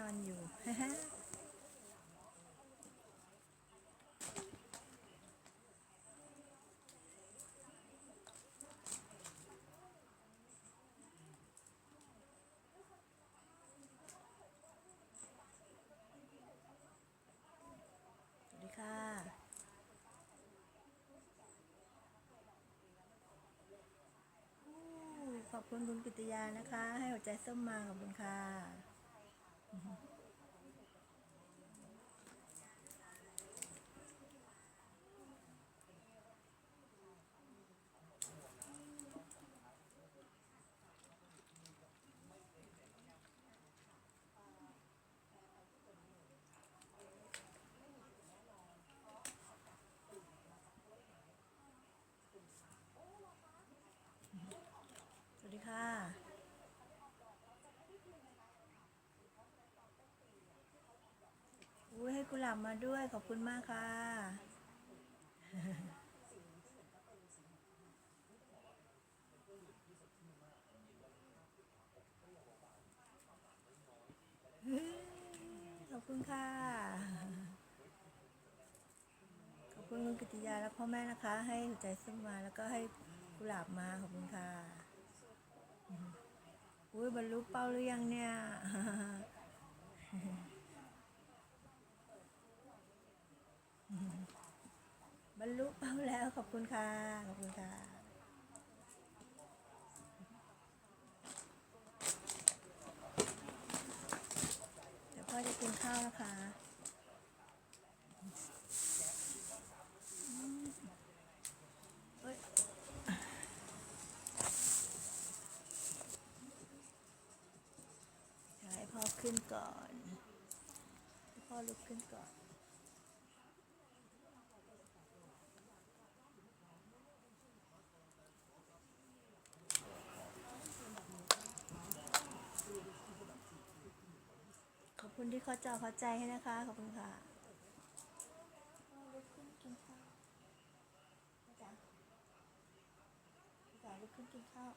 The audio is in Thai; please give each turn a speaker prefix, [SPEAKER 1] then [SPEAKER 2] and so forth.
[SPEAKER 1] นอนอยู่ สวัสดีค่ะขอบคุณคุณกิตยานะคะ ให้หัวใจส้มมาขอบคุณค่ะ วัสดีค่ะ อุ้ยให้กุหลาบมาด้วย ขอบคุณมากค่ะ ขอบคุณค่ะ ขอบคุณคุณกิติยาและพ่อแม่นะคะ ให้หัวใจส้มมาแล้วก็ให้กุหลาบมา ขอบคุณค่ะ อุ้ยบรรลุเป้าหรือยังเนี่ยบรรลุเป้าแล้วขอบคุณค่ะ ขอบคุณค่ะเดี๋ยวพ่อจะกินข้าวนะคะอืมเอ้ย เดี๋ยวให้พ่อ ขึ้นก่อนพ่อลุกขึ้นก่อน ขอบคุณที่เขาจอเข้าใจให้นะคะ ขอบคุณค่ะลุกขึ้นกินข้าวจ๋าจ๋าลุกขึ้นกินข้าว